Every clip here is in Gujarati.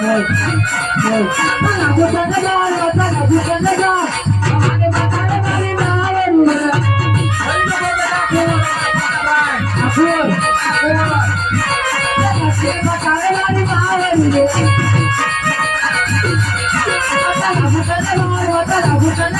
હા, ના, ఒక రఘుతన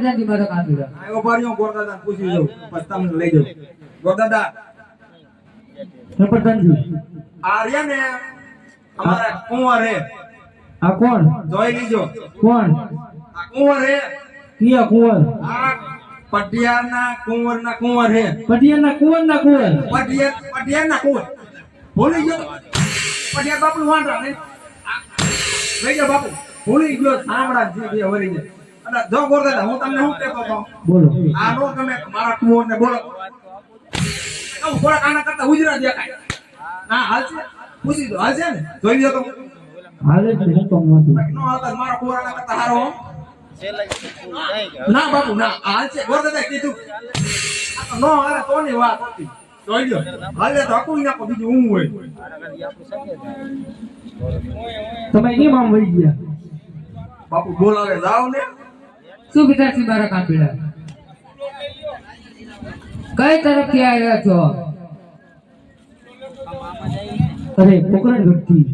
મતલબ આવી આવે સુપરજાનજી મારો કામ કર્યો. આ ઊભા રહ્યો, ગોરદાદાને પૂછી લઉં. પછી તમને લઈ જાઉં. ગોરદાદા, સુપરજાનજી. આ રહ્યા ને અમારા કુંવર હે. આ કોણ? જોઈ લીજો. કોણ? આ કુંવર હે. કિયા કુંવર? આ પટિયારના કુંવરના કુંવર હે. પટિયાના કુંવર ના કુંવર. પટિયાર પટિયારના કુંવર. ભૂલી ગયો. પટિયા બાપુ વાંઢા ને લઈ જા બાપુ. ભૂલી ગયો. સાંભળા જે વરી જાય અને જો ગોરદાદા હું તમને શું કહેતો હતો? બોલો. આ નો તમે મારા કુંવરને બોલો. કહું થોડાક આના કરતા ઉજરા દેખાય. ના હાલ છે. પૂછી દો હાલ છે ને? જોઈ લ્યો તો. હાલે જ નહીં તો નો હાલતા મારા કુંવરના કરતા હારો ના બાપુ ના હાલ છે. ગોરદાદા કીધું. નો હારે તો ની વાત હતી? જોઈ લ્યો. હાલે તો હકું નાખો બીજું હું હોય? તમે કેમ આમ વહી ગયા? બાપુ બોલાવે જાવ ને. શું વિદ્યાર્થી મારા કાપીડા કઈ તરફથી આવ્યા છો? અરે પોકરણ ગઢથી.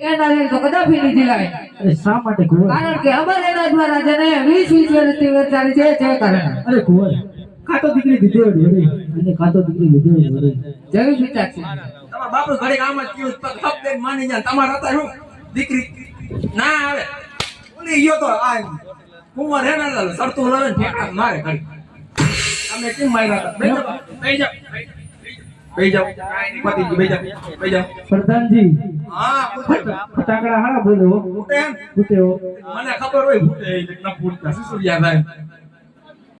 એના લઈને તો કદાપી લીધી લાય અરે શા માટે કુંવર કારણ કે અમારે દ્વારા રાજાને વીસ વીસ વર્ષથી વરસાદ છે તે કારણ. અરે કુંવર કાતો દીકરી દીધેવડી વળી અને કાતો દીકરી દીધેવડી વળી જય છે તમારા બાપુ ઘરે આમ જ કીધું તો હપ દઈને માની જાય તમારા હતા શું? દીકરી ના આવે. ઓલી ગયો તો આ કુંવર હે ને સરતું લવે ને મારે ઘડી. અમે કેમ માર્યા હતા? બેહી જાઓ. બેહી જાઓ. બેહી જાઓ. બેહી જાઓ. પ્રધાનજી હા ફટાકડા હારા બોલો ફૂટે એમ? મને ખબર હોય ફૂટે ન ફૂટતા. સુસુડિયા થાય